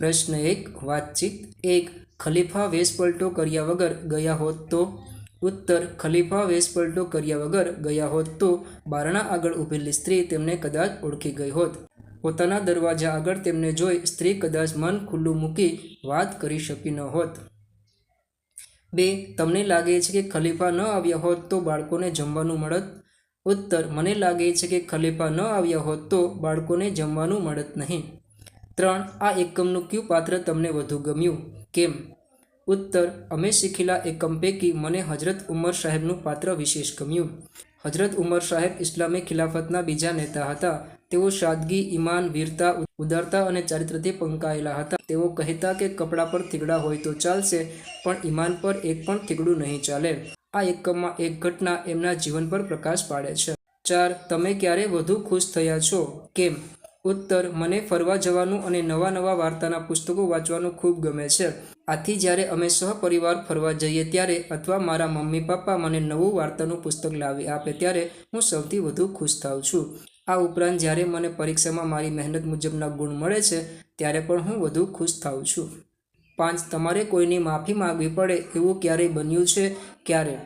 પ્રશ્ન એક, વાતચીત. એક, ખલીફા વેશપલટો કર્યા વગર ગયા હોત તો? ઉત્તર, ખલીફા વેશપલટો કર્યા વગર ગયા હોત તો? બારણા આગળ ઊભેલી સ્ત્રી તેમને કદાચ ઓળખી ગઈ હોત. પોતાના દરવાજા આગળ તેમને જોઈ સ્ત્રી કદાચ મન ખુલ્લું મૂકી વાત કરી શકી ન હોત. બે, તમને લાગે છે કે ખલીફા ન આવ્યા હોત તો બાળકોને જમવાનું મળત? ઉત્તર, મને લાગે છે કે ખલીફા ન આવ્યા હોત તો બાળકોને જમવાનું મળત નહીં. ત્રણ આ એકમનું કયું પાત્ર તમને વધુ ગમ્યું? કેમ? ઉત્તર, અમે શીખેલા એકમ પૈકી મને હજરત ઉમર સાહેબનું પાત્ર વિશેષ ગમ્યું. હજરત ઉમર સાહેબ ઇસ્લામી ખિલાફતના બીજા નેતા હતા. તેઓ સાદગી, ઈમાન, વીરતા ઉદારતા અને ચારિત્રથી પંકાયેલા હતા. તેઓ કહેતા કે કપડાં પર થીગડા હોય તો ચાલશે, પણ ઈમાન પર એક પણ થીગડું નહીં ચાલે. આ એકમમાં એક ઘટના એમના જીવન પર પ્રકાશ પાડે છે. ચાર, તમે ક્યારે વધુ ખુશ થયા છો? કેમ? ઉત્તર, મને ફરવા જવાનું અને નવા નવા વાર્તાના પુસ્તકો વાંચવાનું ખૂબ ગમે છે. આથી જ્યારે અમે સહપરિવાર ફરવા જઈએ ત્યારે અથવા મારા મમ્મી પપ્પા મને નવું વાર્તાનું પુસ્તક લાવી આપે ત્યારે હું સૌથી વધુ ખુશ થાઉં છું. આ ઉપરાંત જ્યારે મને પરીક્ષામાં મારી મહેનત મુજબના ગુણ મળે છે, ત્યારે પણ હું વધુ ખુશ થાઉં છું. પાંચ, તમારે કોઈની માફી માંગવી પડે એવું ક્યારેય બન્યું છે? ક્યારે?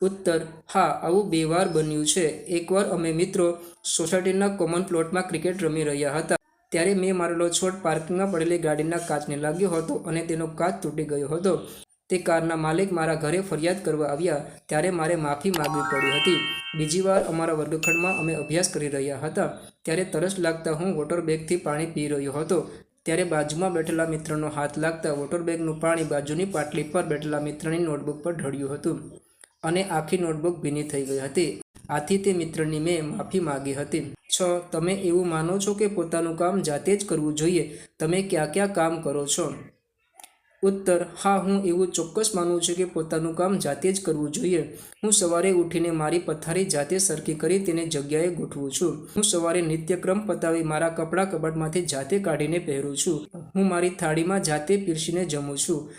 ઉત્તર, હા, આવું બે વાર બન્યું છે. એકવાર અમે મિત્રો સોસાયટીના કોમન પ્લોટમાં ક્રિકેટ રમી રહ્યા હતા. ત્યારે મેં મારેલો છોડ પાર્કિંગમાં પડેલી ગાડીના કાચને લાગ્યો હતો અને તેનો કાચ તૂટી ગયો હતો. તે કારના માલિક મારા ઘરે ફરિયાદ કરવા આવ્યા. ત્યારે મારે માફી માગવી પડી હતી. બીજી વાર અમારા વર્ગખંડમાં અમે અભ્યાસ કરી રહ્યા હતા. ત્યારે તરસ લાગતા હું વોટર બેગથી પાણી પી રહ્યો હતો. ત્યારે બાજુમાં બેઠેલા મિત્રનો હાથ લાગતા વોટર બેગનું પાણી બાજુની પાટલી પર બેઠેલા મિત્રની નોટબુક પર ઢળ્યું હતું. અને આખી નોટબુક ભીની થઈ ગઈ હતી. આથી તે મિત્રની મેં માફી માગી હતી. છ, તમે એવું માનો છો કે પોતાનું કામ જાતે જ કરવું જોઈએ? તમે ક્યાં ક્યાં કામ કરો છો? ઉત્તર, હા, હું એવું ચોક્કસ માનું છું કે પોતાનું કામ જાતે જ કરવું જોઈએ. હું સવારે ઉઠીને મારી પથારી જાતે સરખી કરી તેને જગ્યાએ ગોઠવું છું. હું સવારે નિત્યક્રમ પતાવી મારા કપડાં કબાટમાંથી જાતે કાઢીને પહેરું છું. હું મારી થાળીમાં જાતે પીરસીને જમું છું.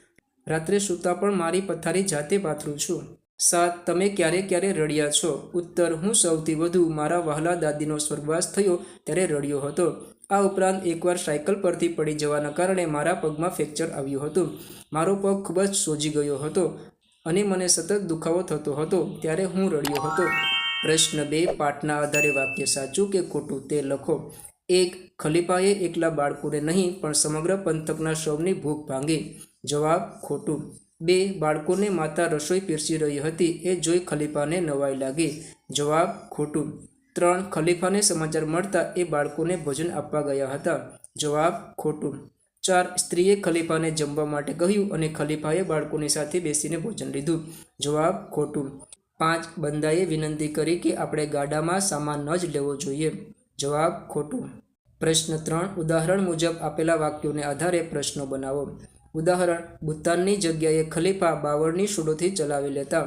રાત્રે સૂતા પણ મારી પથારી જાતે પાથરું છું. સાત, તમે ક્યારે ક્યારે રડ્યા છો? ઉત્તર, હું સૌથી વધુ મારા વહાલા દાદીનો સ્વર્ગવાસ થયો ત્યારે રડ્યો હતો. આ ઉપરાંત એકવાર સાયકલ પરથી પડી જવાના કારણે મારા પગમાં ફ્રેક્ચર આવ્યું હતું. મારો પગ ખૂબ જ સોજી ગયો હતો અને મને સતત દુખાવો થતો હતો ત્યારે હું રડ્યો હતો. પ્રશ્ન બે, પાઠના આધારે વાક્ય સાચું કે ખોટું તે લખો. એક, ખલીફાએ એકલા બાળકોને નહીં, પણ સમગ્ર પંથકના સૌની ભૂખ ભાંગી. જવાબ, ખોટું. બે બાળકોને માતા રસોઈ પીરસી રહી હતી. એ જોઈ ખલીફાને નવાઈ લાગી. જવાબ, ખોટું. ત્રણ, ખલીફાને સમાચાર મળતા એ બાળકોને ભોજન આપવા ગયા હતા. જવાબ, ખોટું. ચાર, સ્ત્રીએ ખલીફાને જમવા માટે કહ્યું અને ખલીફાએ બાળકોની સાથે બેસીને ભોજન લીધું. જવાબ, ખોટું. પાંચ બંદાએ વિનંતી કરી કે આપણે ગાડામાં સામાન ન જ લેવો જોઈએ. જવાબ, ખોટું. પ્રશ્ન ત્રણ, ઉદાહરણ મુજબ આપેલા વાક્યોને આધારે પ્રશ્નો બનાવો. ઉદાહરણ, ભૂતાનની જગ્યાએ ખલીફા બાવળની સુડોથી ચલાવી લેતા.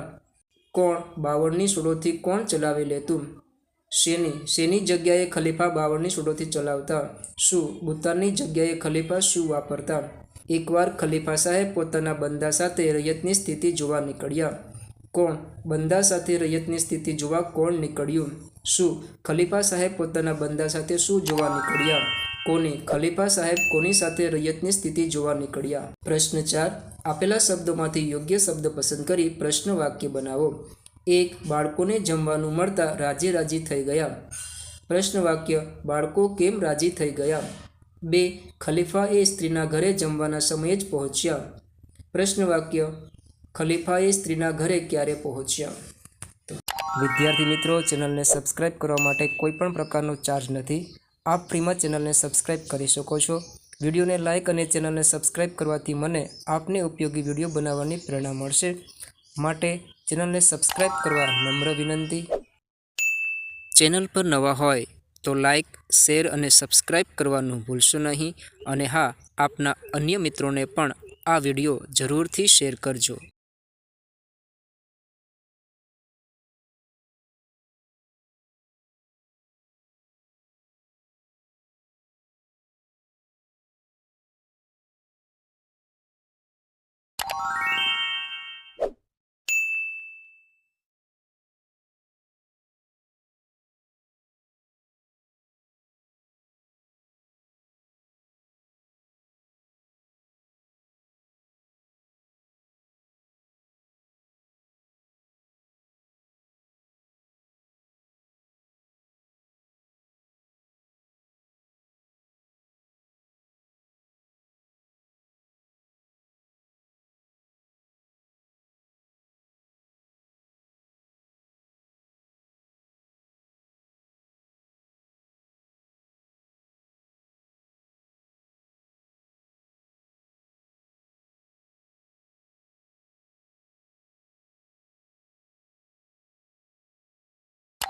કોણ બાવળની સુડોથી કોણ ચલાવી લેતું? શેની? શેની જગ્યાએ ખલીફા બાવળની સુડોથી ચલાવતા? શું ભૂતાનની જગ્યાએ ખલીફા શું વાપરતા? એકવાર ખલીફા સાહેબ પોતાના બંદા સાથે રૈયતની સ્થિતિ જોવા નીકળ્યા. કોણ બંદા સાથે રૈયતની સ્થિતિ જોવા કોણ નીકળ્યું? શું ખલીફા સાહેબ પોતાના બંદા સાથે શું જોવા નીકળ્યા? કોની? ખલીફા સાહેબ કોની સાથે રૈયતની સ્થિતિ જોવા નીકળ્યા? પ્રશ્ન ચાર, આપેલા શબ્દોમાંથી યોગ્ય શબ્દ પસંદ કરી પ્રશ્ન વાક્ય બનાવો. એક, બાળકોને જમવાનું મળતા રાજી રાજી થઈ ગયા. પ્રશ્ન વાક્ય, બાળકો કેમ રાજી થઈ ગયા? બે ખલીફા એ સ્ત્રીના ઘરે જમવાના સમયે જ પહોંચ્યા. પ્રશ્ન વાક્ય, ખલીફાએ સ્ત્રીના ઘરે ક્યારે પહોંચ્યા? વિદ્યાર્થી મિત્રો, ચેનલને સબસ્ક્રાઇબ કરવા માટે કોઈ પણ પ્રકારનો ચાર્જ નથી. આપ ફ્રીમાં ચેનલને સબસ્ક્રાઇબ કરી શકો છો. વિડીયોને લાઇક અને ચેનલને સબસ્ક્રાઇબ કરવાથી મને આપને ઉપયોગી વીડિયો બનાવવાની પ્રેરણા મળશે. માટે ચેનલને સબસ્ક્રાઇબ કરવા નમ્ર વિનંતી. ચેનલ પર નવા હોય તો લાઇક, શેર અને સબસ્ક્રાઇબ કરવાનું ભૂલશો નહીં. અને હા, આપના અન્ય મિત્રોને પણ આ વીડિયો જરૂરથી શેર કરજો.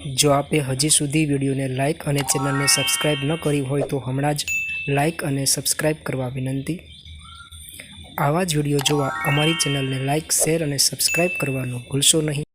જો આપે હજી સુધી વિડીયોને લાઇક અને ચેનલને સબસ્ક્રાઇબ ન કરી હોય તો હમણાં જ લાઇક અને સબસ્ક્રાઇબ કરવા વિનંતી. આવા જ વીડિયો જોવા અમારી ચેનલને લાઇક શેર અને સબસ્ક્રાઇબ કરવાનું ભૂલશો નહીં.